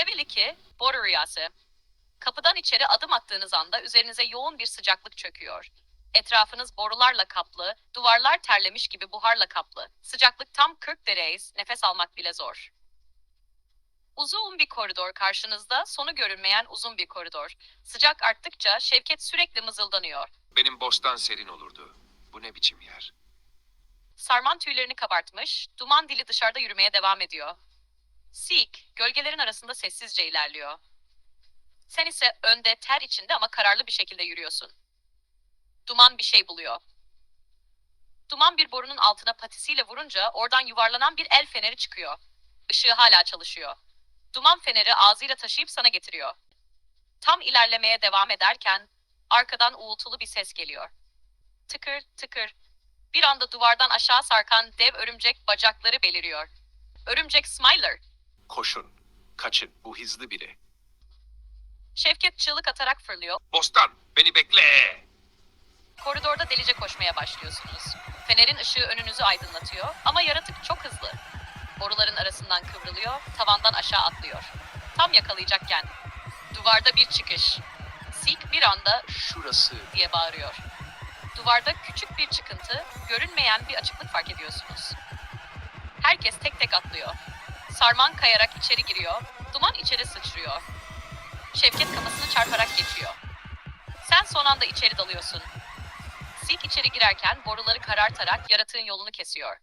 Level 2, boru rüyası. Kapıdan içeri adım attığınız anda üzerinize yoğun bir sıcaklık çöküyor. Etrafınız borularla kaplı, duvarlar terlemiş gibi buharla kaplı. Sıcaklık tam 40 derece, nefes almak bile zor. Uzun bir koridor karşınızda, sonu görünmeyen uzun bir koridor. Sıcak arttıkça Şevket sürekli mızıldanıyor. Benim bostan serin olurdu. Bu ne biçim yer? Sarman tüylerini kabartmış, duman dili dışarıda yürümeye devam ediyor. Seek, gölgelerin arasında sessizce ilerliyor. Sen ise önde ter içinde ama kararlı bir şekilde yürüyorsun. Duman bir şey buluyor. Duman bir borunun altına patisiyle vurunca oradan yuvarlanan bir el feneri çıkıyor. Işığı hala çalışıyor. Duman feneri ağzıyla taşıyıp sana getiriyor. Tam ilerlemeye devam ederken arkadan uğultulu bir ses geliyor. Tıkır tıkır bir anda duvardan aşağı sarkan dev örümcek bacakları beliriyor. Örümcek Smiler. Koşun. Kaçın. Bu hızlı biri. Şevket çığlık atarak fırlıyor. Bostan beni bekle. Koridorda delice koşmaya başlıyorsunuz. Fenerin ışığı önünüzü aydınlatıyor ama yaratık çok hızlı. Boruların arasından kıvrılıyor, tavandan aşağı atlıyor. Tam yakalayacakken duvarda bir çıkış. Sik bir anda Şurası. diye bağırıyor. Duvarda küçük bir çıkıntı, görünmeyen bir açıklık fark ediyorsunuz. Herkes tek tek atlıyor. Sarman kayarak içeri giriyor, duman içeri sıçrıyor. Şevket kafasını çarparak geçiyor. Sen son anda içeri dalıyorsun. Sik içeri girerken boruları karartarak yaratığın yolunu kesiyor.